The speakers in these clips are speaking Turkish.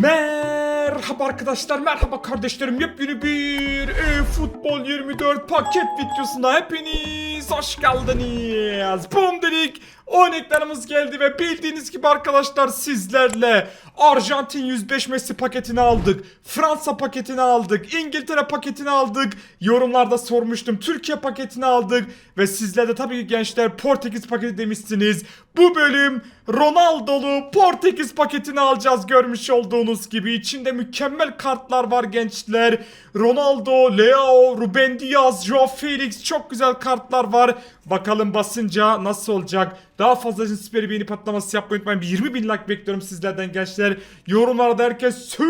Merhaba arkadaşlar, merhaba kardeşlerim. Yepyeni bir e, Futbol 24 paket videosuna hepiniz hoş geldiniz. Bum dedik. 10 ekranımız geldi ve bildiğiniz gibi arkadaşlar sizlerle Arjantin 105 Messi paketini aldık. Fransa paketini aldık. İngiltere paketini aldık. Yorumlarda sormuştum. Türkiye paketini aldık. Ve sizler de tabii ki gençler Portekiz paketi demişsiniz. Bu bölüm Ronaldo'lu Portekiz paketini alacağız görmüş olduğunuz gibi. içinde mükemmel kartlar var gençler. Ronaldo, Leo, Ruben Diaz, Joao Felix çok güzel kartlar var. Bakalım basınca nasıl olacak? Daha fazla süper beğeni patlaması yapmayı unutmayın. Bir 20 bin like bekliyorum sizlerden gençler. Yorumlarda herkes sü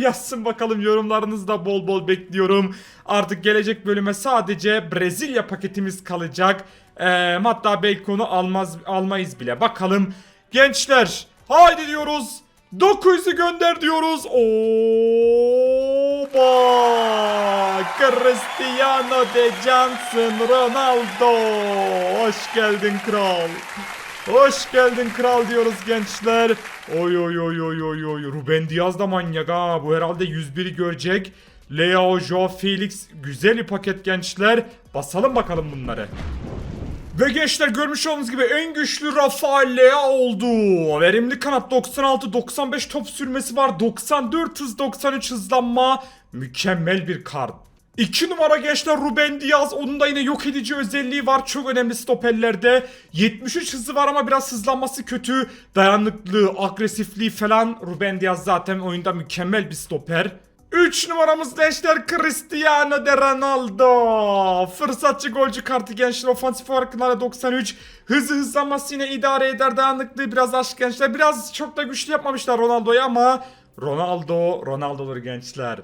yazsın bakalım yorumlarınızı da bol bol bekliyorum. Artık gelecek bölüme sadece Brezilya paketimiz kalacak. Ee, hatta belki onu almaz, almayız bile. Bakalım gençler haydi diyoruz. 900'ü gönder diyoruz. Oba! Cristiano de Johnson Ronaldo. Hoş geldin kral. Hoş geldin kral diyoruz gençler. Oy oy oy oy oy oy. Ruben Diaz da manyak ha. Bu herhalde 101'i görecek. Leo, Joao Felix güzel bir paket gençler. Basalım bakalım bunları. Ve gençler görmüş olduğunuz gibi en güçlü Rafael Leao oldu. Verimli kanat 96-95 top sürmesi var. 94 hız 93 hızlanma. Mükemmel bir kart. 2 numara gençler Ruben Diaz. Onun da yine yok edici özelliği var. Çok önemli stoperlerde. 73 hızı var ama biraz hızlanması kötü. Dayanıklı, agresifliği falan. Ruben Diaz zaten oyunda mükemmel bir stoper. 3 numaramız gençler Cristiano de Ronaldo. Fırsatçı golcü kartı gençler ofansif olarak 93. Hızı hızlanması yine idare eder dayanıklı biraz aşk gençler. Biraz çok da güçlü yapmamışlar Ronaldo'yu ama Ronaldo Ronaldo'dur gençler.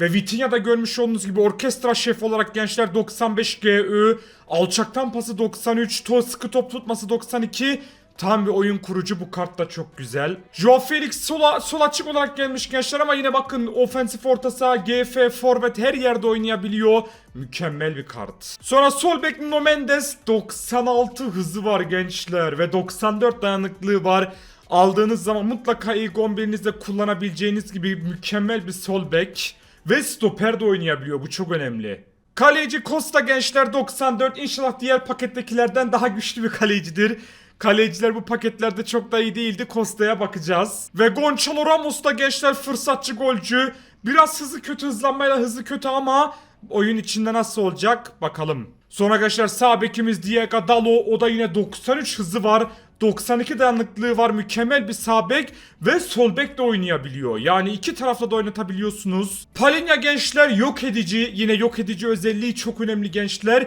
Ve Vitinha'da görmüş olduğunuz gibi orkestra şefi olarak gençler 95 GÜ, alçaktan pası 93, to sıkı top tutması 92. Tam bir oyun kurucu bu kart da çok güzel. Joao Felix sola, sol açık olarak gelmiş gençler ama yine bakın ofensif orta saha, GF, forvet her yerde oynayabiliyor. Mükemmel bir kart. Sonra sol bek Nuno Mendes 96 hızı var gençler ve 94 dayanıklığı var. Aldığınız zaman mutlaka ilk 11'inizde kullanabileceğiniz gibi mükemmel bir sol bek. Ve stoper de oynayabiliyor. Bu çok önemli. Kaleci Costa gençler 94. İnşallah diğer pakettekilerden daha güçlü bir kalecidir. Kaleciler bu paketlerde çok da iyi değildi. Costa'ya bakacağız. Ve Gonçalo Ramos da gençler fırsatçı golcü. Biraz hızı kötü hızlanmayla hızı kötü ama oyun içinde nasıl olacak bakalım. Sonra arkadaşlar sağ bekimiz Diego Dalo. O da yine 93 hızı var. 92 dayanıklılığı var. Mükemmel bir sağ bek ve sol bek de oynayabiliyor. Yani iki tarafta da oynatabiliyorsunuz. Palinha gençler yok edici. Yine yok edici özelliği çok önemli gençler.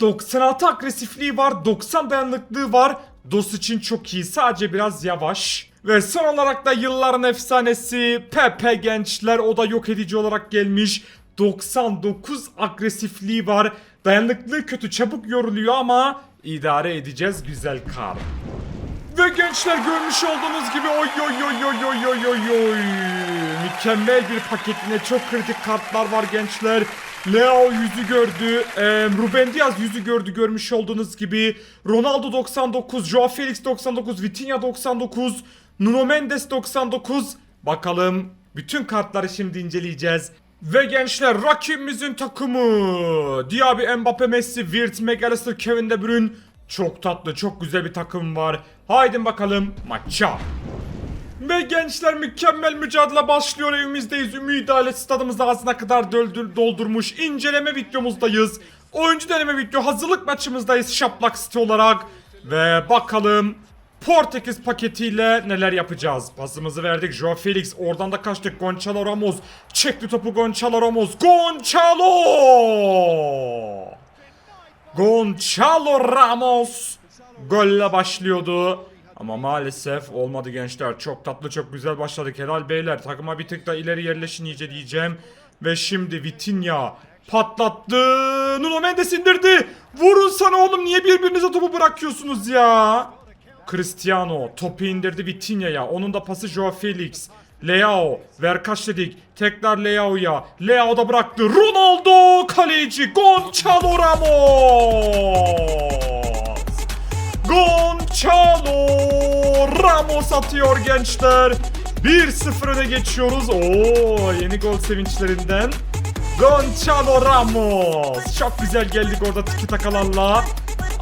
96 agresifliği var. 90 dayanıklılığı var. DOS için çok iyi. Sadece biraz yavaş. Ve son olarak da yılların efsanesi Pepe gençler. O da yok edici olarak gelmiş. 99 agresifliği var. Dayanıklılığı kötü çabuk yoruluyor ama idare edeceğiz güzel kar. Ve gençler görmüş olduğunuz gibi oy oy oy oy oy oy oy oy. Mükemmel bir paketine çok kritik kartlar var gençler. Leo yüzü gördü. Ruben Diaz yüzü gördü görmüş olduğunuz gibi. Ronaldo 99, Joao Felix 99, Vitinha 99, Nuno Mendes 99. Bakalım bütün kartları şimdi inceleyeceğiz. Ve gençler rakibimizin takımı. Diaby, Mbappe, Messi, Wirtz, McAllister, Kevin De Bruyne. Çok tatlı, çok güzel bir takım var. Haydi bakalım maça. Ve gençler mükemmel mücadele başlıyor evimizdeyiz. Ümit Alet stadımızda ağzına kadar doldurmuş. İnceleme videomuzdayız. Oyuncu deneme video hazırlık maçımızdayız Şaplak City olarak. Ve bakalım Portekiz paketiyle neler yapacağız? Pasımızı verdik. Joao Felix oradan da kaçtık. Gonçalo Ramos. Çekti topu Gonçalo Ramos. Gonçalo! Gonçalo Ramos golle başlıyordu. Ama maalesef olmadı gençler. Çok tatlı çok güzel başladık. Helal beyler. Takıma bir tık da ileri yerleşin iyice diyeceğim. Ve şimdi Vitinha patlattı. Nuno Mendes indirdi. Vurun sana oğlum. Niye birbirinize topu bırakıyorsunuz ya? Cristiano topu indirdi Vitinha'ya. Onun da pası Joao Felix. Leao ver kaç dedik. Tekrar Leao'ya. Leao da bıraktı. Ronaldo kaleci. Gonçalo Ramos. Gonçalo Ramos atıyor gençler. 1-0 öne geçiyoruz. Oo yeni gol sevinçlerinden. Gonçalo Ramos. Çok güzel geldik orada tiki takalarla.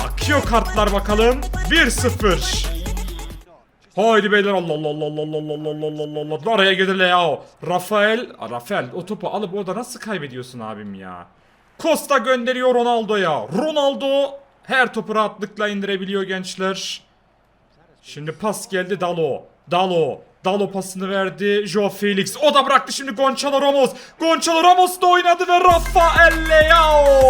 Akıyor kartlar bakalım. 1-0. Haydi beyler Allah Allah Allah Allah Allah Allah Allah Allah Allah Allah Araya girdi Leao Rafael Aa, Rafael o topu alıp orada nasıl kaybediyorsun abim ya Costa gönderiyor Ronaldo'ya Ronaldo her topu rahatlıkla indirebiliyor gençler Şimdi pas geldi Dalo Dalo Dalo pasını verdi Joao Felix O da bıraktı şimdi Gonçalo Ramos Gonçalo Ramos da oynadı ve Rafael Leao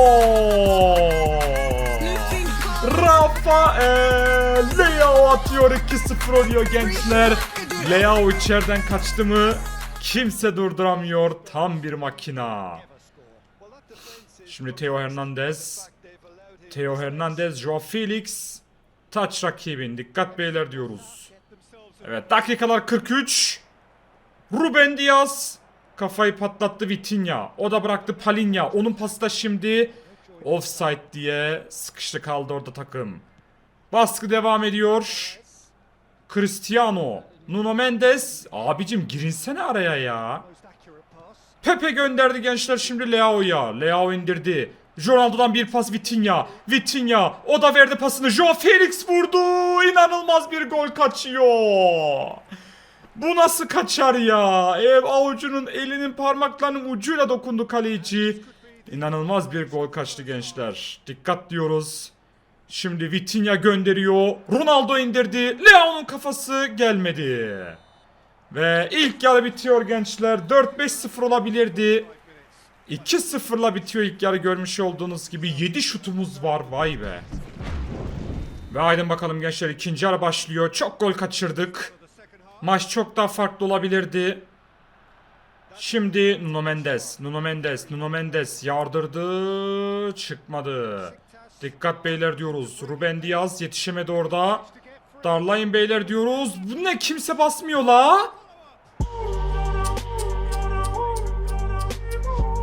Rafael Leao atıyor 2-0 oluyor gençler. Leao içeriden kaçtı mı kimse durduramıyor. Tam bir makina. Şimdi Theo Hernandez. Theo Hernandez, Joao Felix. Taç rakibin. Dikkat beyler diyoruz. Evet dakikalar 43. Ruben Diaz. Kafayı patlattı Vitinha. O da bıraktı Palinha. Onun pası da şimdi offside diye sıkıştı kaldı orada takım. Baskı devam ediyor. Cristiano. Nuno Mendes. Abicim girinsene araya ya. Pepe gönderdi gençler şimdi Leao'ya. Leao indirdi. Ronaldo'dan bir pas Vitinha. Vitinha. O da verdi pasını. Joao Felix vurdu. İnanılmaz bir gol kaçıyor. Bu nasıl kaçar ya? Ev avucunun elinin parmaklarının ucuyla dokundu kaleci. İnanılmaz bir gol kaçtı gençler. Dikkat diyoruz. Şimdi Vitinha gönderiyor. Ronaldo indirdi. Leao'nun kafası gelmedi. Ve ilk yarı bitiyor gençler. 4-5-0 olabilirdi. 2-0'la bitiyor ilk yarı görmüş olduğunuz gibi. 7 şutumuz var. Vay be. Ve haydi bakalım gençler ikinci yarı başlıyor. Çok gol kaçırdık. Maç çok daha farklı olabilirdi. Şimdi Nuno Mendes, Nuno Mendes, Nuno Mendes yardırdı, çıkmadı. Dikkat beyler diyoruz. Ruben Diaz yetişemedi orada. Darlayın beyler diyoruz. Bu ne kimse basmıyor la?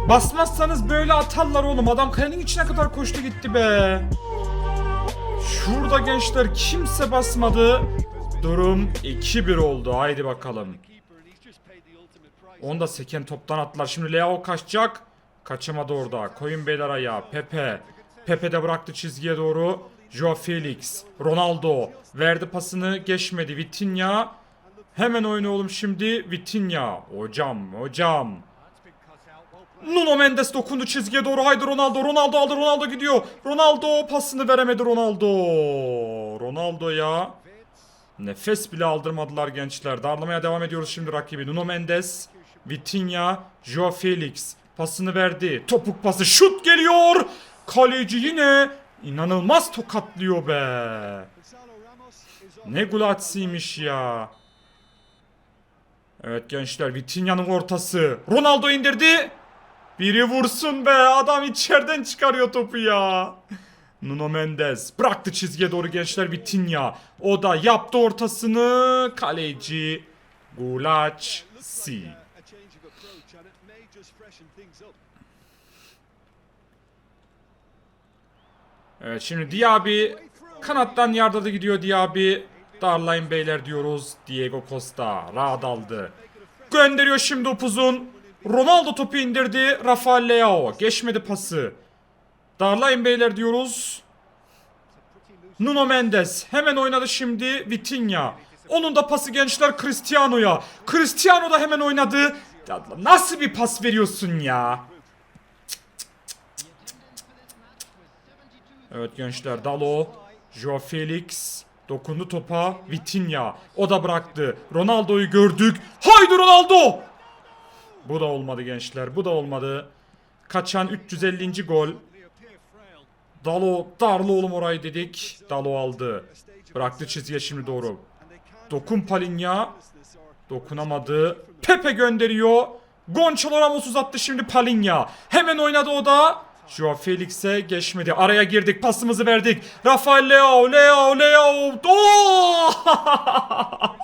Basmazsanız böyle atarlar oğlum. Adam kalenin içine kadar koştu gitti be. Şurada gençler kimse basmadı. Durum 2-1 oldu. Haydi bakalım. Onu da seken toptan attılar. Şimdi Leao kaçacak. Kaçamadı orada. Koyun beyler ayağa. Pepe. Pepe de bıraktı çizgiye doğru. Joao Felix. Ronaldo. Verdi pasını. Geçmedi. Vitinha. Hemen oyna oğlum şimdi. Vitinha. Hocam. Hocam. Nuno Mendes dokundu çizgiye doğru. Haydi Ronaldo. Ronaldo aldı. Ronaldo gidiyor. Ronaldo pasını veremedi Ronaldo. Ronaldo ya. Nefes bile aldırmadılar gençler. Darlamaya devam ediyoruz şimdi rakibi. Nuno Mendes, Vitinha, Joao Felix pasını verdi. Topuk pası şut geliyor. Kaleci yine inanılmaz tokatlıyor be. Ne gulatsiymiş ya. Evet gençler Vitinha'nın ortası. Ronaldo indirdi. Biri vursun be adam içeriden çıkarıyor topu ya. Nuno Mendes bıraktı çizgiye doğru gençler Vitinha. O da yaptı ortasını. Kaleci Gulaç Si. Evet şimdi Diaby kanattan yardadı gidiyor Diaby. Darlayın beyler diyoruz. Diego Costa rahat aldı. Gönderiyor şimdi upuzun. Ronaldo topu indirdi. Rafael Leao geçmedi pası. Darlayın beyler diyoruz. Nuno Mendes hemen oynadı şimdi Vitinha. Onun da pası gençler Cristiano'ya. Cristiano da hemen oynadı. Nasıl bir pas veriyorsun ya? Evet gençler Dalo, Joao Felix dokundu topa Vitinha. O da bıraktı. Ronaldo'yu gördük. Haydi Ronaldo! Bu da olmadı gençler. Bu da olmadı. Kaçan 350. gol. Dalo darlı oğlum orayı dedik. Dalo aldı. Bıraktı çizgiye şimdi doğru. Dokun Palinha. Dokunamadı. Pepe gönderiyor. Gonçalo Ramos uzattı şimdi Palinha. Hemen oynadı o da. Joao Felix'e geçmedi. Araya girdik. Pasımızı verdik. Rafael Leao. Leao. Leao. Oo!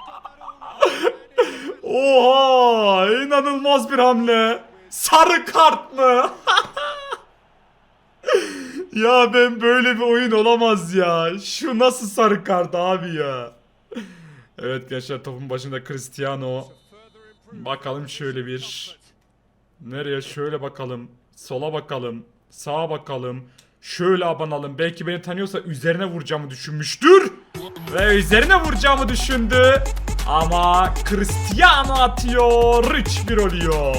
Oha! İnanılmaz bir hamle. Sarı kart mı? ya ben böyle bir oyun olamaz ya. Şu nasıl sarı kart abi ya? Evet gençler topun başında Cristiano. Bakalım şöyle bir. Nereye şöyle bakalım. Sola bakalım. Sağa bakalım. Şöyle abanalım. Belki beni tanıyorsa üzerine vuracağımı düşünmüştür. Ve üzerine vuracağımı düşündü. Ama Cristiano atıyor. 3-1 oluyor.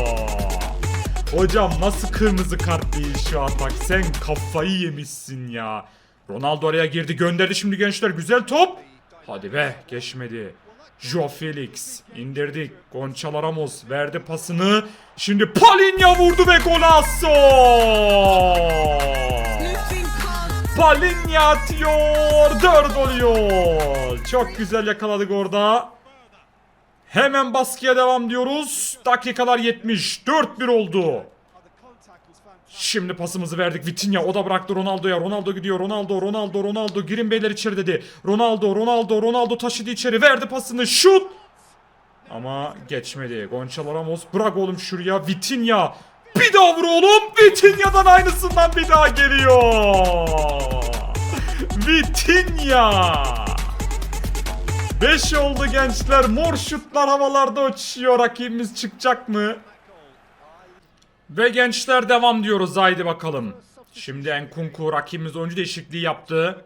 Hocam nasıl kırmızı kart değil şu an bak sen kafayı yemişsin ya. Ronaldo oraya girdi gönderdi şimdi gençler güzel top. Hadi be geçmedi. Joe Felix indirdik. Gonçalo Ramos verdi pasını. Şimdi Palinha vurdu ve golazo. Palinha atıyor. 4 oluyor. Çok güzel yakaladık orada. Hemen baskıya devam diyoruz. Dakikalar 70. 4-1 oldu. Şimdi pasımızı verdik Vitinha. O da bıraktı Ronaldo'ya. Ronaldo gidiyor. Ronaldo Ronaldo Ronaldo. Girin beyler içeri dedi Ronaldo Ronaldo Ronaldo taşıdı içeri. Verdi pasını. Şut! Ama geçmedi. Gonçalo Ramos. Bırak oğlum şuraya. Vitinha. Bir daha vur oğlum. Vitinha'dan aynısından bir daha geliyor. Vitinha 5 oldu gençler mor şutlar havalarda uçuşuyor rakibimiz çıkacak mı? Ve gençler devam diyoruz haydi bakalım. Şimdi Enkunku rakibimiz oyuncu değişikliği yaptı.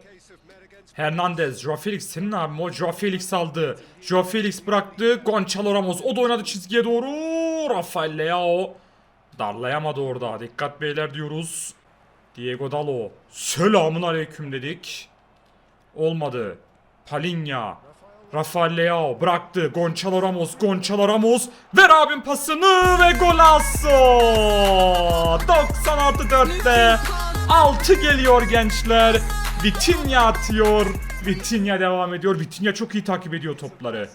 Hernandez, Joao Felix senin abi o Joao Felix aldı. Joao Felix bıraktı. Gonçalo Ramos o da oynadı çizgiye doğru. Rafael Leao darlayamadı orada. Dikkat beyler diyoruz. Diego Dalo. Selamun aleyküm dedik. Olmadı. Palinha. Rafael Leao bıraktı. Gonçalo Ramos, Gonçalo Ramos. Ver abim pasını ve golazo. 96 4'te 6 geliyor gençler. Vitinha atıyor. Vitinha devam ediyor. Vitinha çok iyi takip ediyor topları.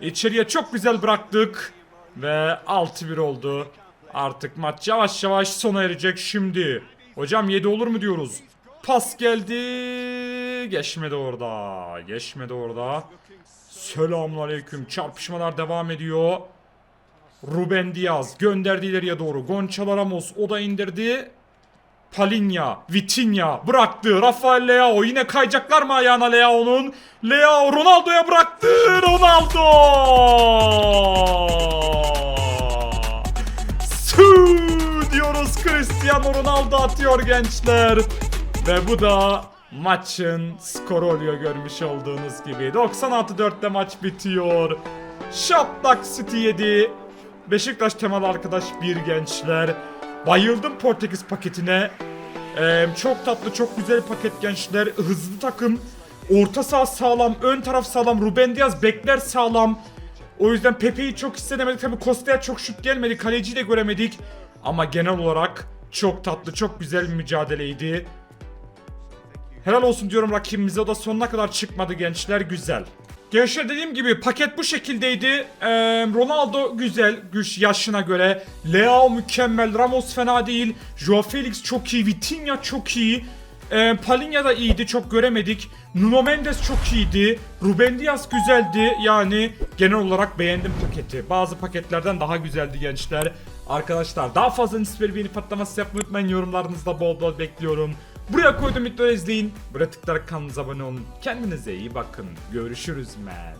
İçeriye çok güzel bıraktık. Ve 6-1 oldu. Artık maç yavaş yavaş sona erecek şimdi. Hocam 7 olur mu diyoruz. Pas geldi. Geçmedi orada. Geçmedi orada. Selamünaleyküm. Çarpışmalar devam ediyor. Ruben Diaz gönderdi ileriye doğru. Gonçalo Ramos o da indirdi. Palinha, Vitinha bıraktı. Rafael Leao yine kayacaklar mı ayağına Leao'nun? Leao Ronaldo'ya bıraktı. Ronaldo! Su diyoruz Cristiano Ronaldo atıyor gençler. Ve bu da maçın skoru oluyor görmüş olduğunuz gibi. 96-4'te maç bitiyor. Şaplak City 7. Beşiktaş temalı arkadaş bir gençler. Bayıldım Portekiz paketine. Ee, çok tatlı, çok güzel paket gençler. Hızlı takım. Orta saha sağlam, ön taraf sağlam. Ruben Diaz bekler sağlam. O yüzden Pepe'yi çok istemedik. Tabii Kosta'ya çok şut gelmedi. Kaleciyi de göremedik. Ama genel olarak çok tatlı, çok güzel bir mücadeleydi. Helal olsun diyorum rakibimize. O da sonuna kadar çıkmadı gençler. Güzel. Gençler dediğim gibi paket bu şekildeydi. Ee, Ronaldo güzel güç yaşına göre. Leao mükemmel. Ramos fena değil. Joao Felix çok iyi. Vitinha çok iyi. Ee, Palinha da iyiydi. Çok göremedik. Nuno Mendes çok iyiydi. Ruben Dias güzeldi. Yani genel olarak beğendim paketi. Bazı paketlerden daha güzeldi gençler. Arkadaşlar daha fazla nispeli beğeni patlaması yapmayı unutmayın. Yorumlarınızda bol bol bekliyorum. Buraya koydum videoyu izleyin. Buraya tıklayarak kanalımıza abone olun. Kendinize iyi bakın. Görüşürüz men.